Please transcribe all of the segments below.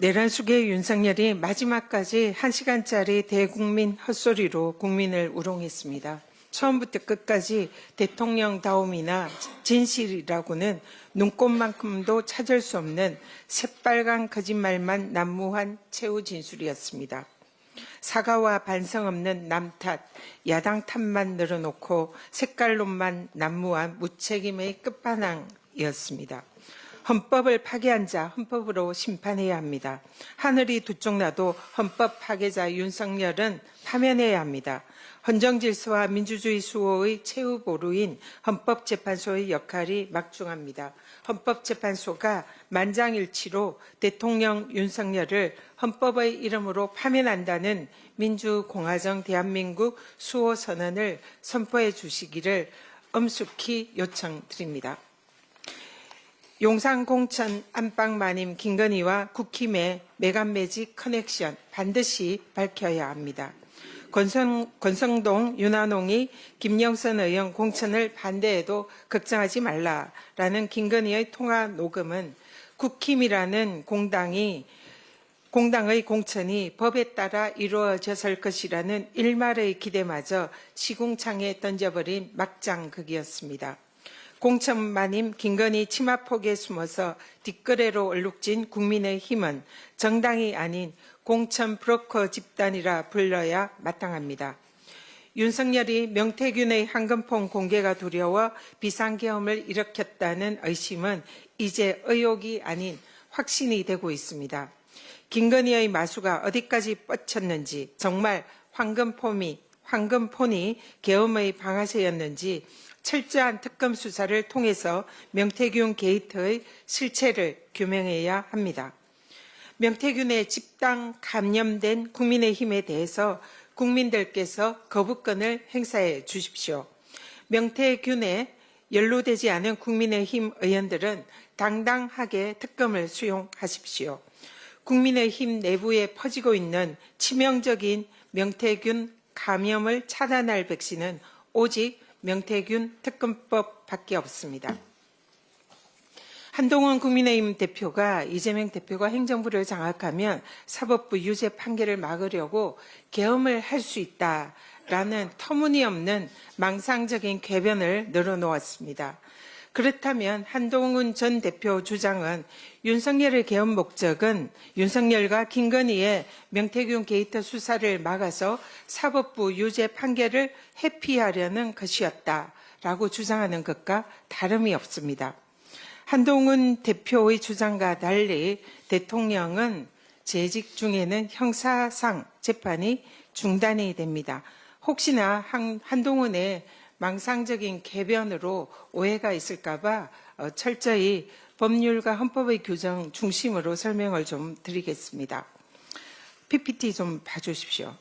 내란숙의 윤석열이 마지막까지 한시간짜리 대국민 헛소리로 국민을 우롱했습니다. 처음부터 끝까지 대통령다움이나 진실이라고는 눈꼽만큼도 찾을 수 없는 새빨간 거짓말만 난무한 최후 진술이었습니다. 사과와 반성 없는 남 탓, 야당 탓만 늘어놓고 색깔론만 난무한 무책임의 끝판왕이었습니다. 헌법을 파괴한 자 헌법으로 심판해야 합니다. 하늘이 두쪽 나도 헌법 파괴자 윤석열은 파면해야 합니다. 헌정 질서와 민주주의 수호의 최후 보루인 헌법재판소의 역할이 막중합니다. 헌법재판소가 만장일치로 대통령 윤석열을 헌법의 이름으로 파면한다는 민주공화정 대한민국 수호 선언을 선포해 주시기를 엄숙히 요청드립니다. 용산 공천 안방마님 김건희와 국힘의 매간매직 커넥션 반드시 밝혀야 합니다. 권성, 권성동, 윤한홍이 김영선 의원 공천을 반대해도 걱정하지 말라라는 김건희의 통화 녹음은 국힘이라는 공당이 공당의 공천이 법에 따라 이루어졌을 것이라는 일말의 기대마저 시궁창에 던져버린 막장극이었습니다. 공천 마님 김건희 치마폭에 숨어서 뒷거래로 얼룩진 국민의힘은 정당이 아닌 공천 브로커 집단이라 불러야 마땅합니다. 윤석열이 명태균의 한금폰 공개가 두려워 비상계엄을 일으켰다는 의심은 이제 의혹이 아닌 확신이 되고 있습니다. 김건희의 마수가 어디까지 뻗쳤는지 정말 황금폰이 황금폰이 계엄의 방아쇠였는지 철저한 특검 수사를 통해서 명태균 게이트의 실체를 규명해야 합니다. 명태균의 집단 감염된 국민의힘에 대해서 국민들께서 거부권을 행사해 주십시오. 명태균에 연루되지 않은 국민의힘 의원들은 당당하게 특검을 수용하십시오. 국민의힘 내부에 퍼지고 있는 치명적인 명태균 감염을 차단할 백신은 오직 명태균 특검법밖에 없습니다. 한동훈 국민의힘 대표가 이재명 대표가 행정부를 장악하면 사법부 유죄 판결을 막으려고 계엄을 할 수 있다라는 터무니없는 망상적인 궤변을 늘어놓았습니다. 그렇다면 한동훈 전 대표 주장은 윤석열의 개헌 목적은 윤석열과 김건희의 명태균 게이트 수사를 막아서 사법부 유죄 판결을 회피하려는 것이었다라고 주장하는 것과 다름이 없습니다. 한동훈 대표의 주장과 달리 대통령은 재직 중에는 형사상 재판이 중단이 됩니다. 혹시나 한, 한동훈의 망상적인 개변으로 오해가 있을까봐 어, 철저히 법률과 헌법의 규정 중심으로 설명을 좀 드리겠습니다. PPT 좀 봐주십시오.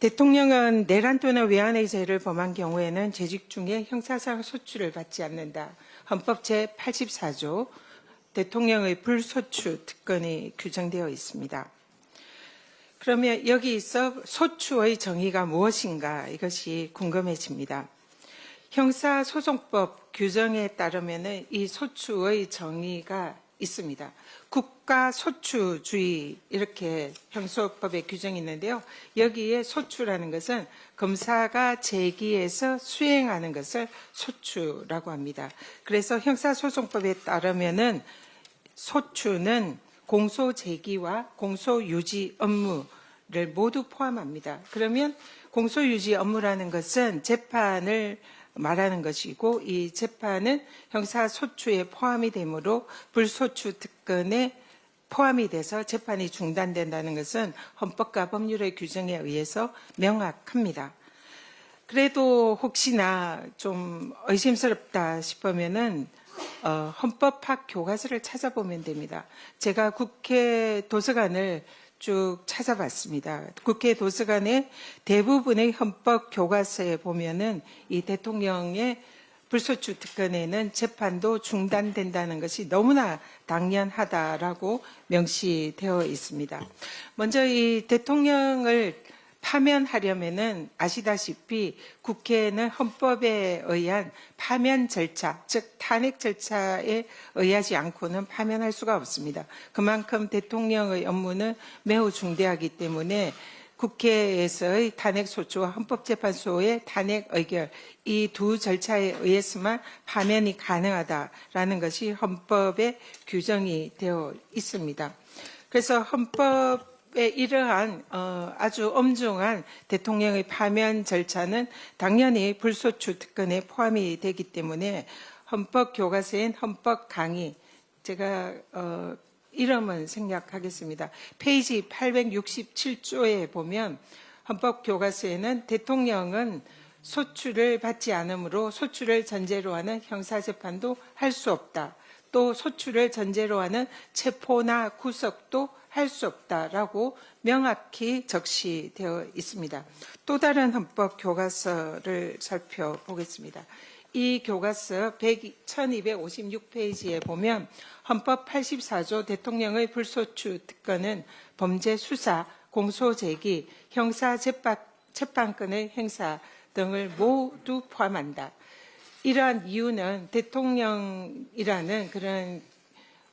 대통령은 내란 또는 외환의 죄를 범한 경우에는 재직 중에 형사상 소추를 받지 않는다. 헌법 제84조 대통령의 불소추 특권이 규정되어 있습니다. 그러면 여기서 소추의 정의가 무엇인가 이것이 궁금해집니다. 형사소송법 규정에 따르면 이 소추의 정의가 있습니다. 국가 소추주의 이렇게 형소법에 규정이 있는데요. 여기에 소추라는 것은 검사가 제기해서 수행하는 것을 소추라고 합니다. 그래서 형사소송법에 따르면은 소추는 공소 제기와 공소 유지 업무를 모두 포함합니다. 그러면 공소 유지 업무라는 것은 재판을 말하는 것이고 이 재판은 형사 소추에 포함이 되므로 불소추 특권에 포함이 돼서 재판이 중단된다는 것은 헌법과 법률의 규정에 의해서 명확합니다. 그래도 혹시나 좀 의심스럽다 싶으면은 어, 헌법학 교과서를 찾아보면 됩니다. 제가 국회 도서관을 쭉 찾아봤습니다. 국회 도서관의 대부분의 헌법 교과서에 보면은 이 대통령의 불소추 특권에는 재판도 중단된다는 것이 너무나 당연하다라고 명시되어 있습니다. 먼저 이 대통령을 파면하려면은 아시다시피 국회는 헌법에 의한 파면 절차, 즉 탄핵 절차에 의하지 않고는 파면할 수가 없습니다. 그만큼 대통령의 업무는 매우 중대하기 때문에 국회에서의 탄핵 소추와 헌법재판소의 탄핵 의결 이 두 절차에 의해서만 파면이 가능하다라는 것이 헌법에 규정이 되어 있습니다. 그래서 헌법의 이러한 어, 아주 엄중한 대통령의 파면 절차는 당연히 불소추 특권에 포함이 되기 때문에 헌법 교과서인 헌법 강의 제가 어, 이름은 생략하겠습니다. 페이지 867조에 보면 헌법 교과서에는 대통령은 소추를 받지 않으므로 소추를 전제로 하는 형사재판도 할 수 없다. 또 소추를 전제로 하는 체포나 구속도 할 수 없다라고 명확히 적시되어 있습니다. 또 다른 헌법 교과서를 살펴보겠습니다. 이 교과서 100, 1256페이지에 보면 헌법 84조 대통령의 불소추 특권은 범죄 수사, 공소 제기, 형사 재판, 재판권의 행사 등을 모두 포함한다. 이러한 이유는 대통령이라는 그런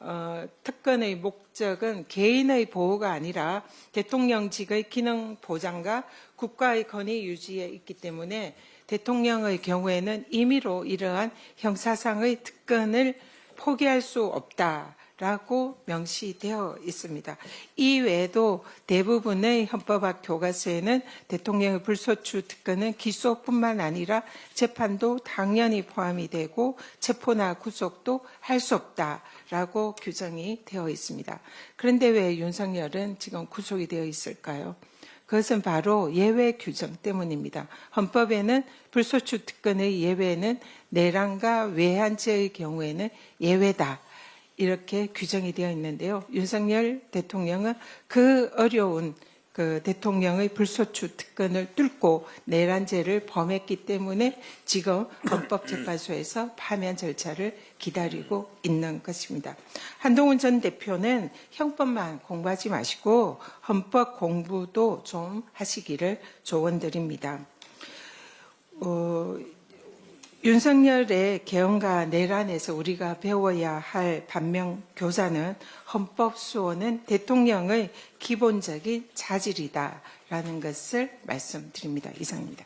어, 특권의 목적은 개인의 보호가 아니라 대통령직의 기능 보장과 국가의 권위 유지에 있기 때문에 대통령의 경우에는 임의로 이러한 형사상의 특권을 포기할 수 없다 라고 명시되어 있습니다. 이 외에도 대부분의 헌법학 교과서에는 대통령의 불소추 특권은 기소뿐만 아니라 재판도 당연히 포함이 되고 체포나 구속도 할 수 없다라고 규정이 되어 있습니다. 그런데 왜 윤석열은 지금 구속이 되어 있을까요? 그것은 바로 예외 규정 때문입니다. 헌법에는 불소추 특권의 예외는 내란과 외환죄의 경우에는 예외다. 이렇게 규정이 되어 있는데요. 윤석열 대통령은 그 어려운 그 대통령의 불소추 특권을 뚫고 내란죄를 범했기 때문에 지금 헌법재판소에서 파면 절차를 기다리고 있는 것입니다. 한동훈 전 대표는 형법만 공부하지 마시고 헌법 공부도 좀 하시기를 조언드립니다. 어, 윤석열의 개헌과 내란에서 우리가 배워야 할 반면 교사는 헌법 수호는 대통령의 기본적인 자질이다라는 것을 말씀드립니다. 이상입니다.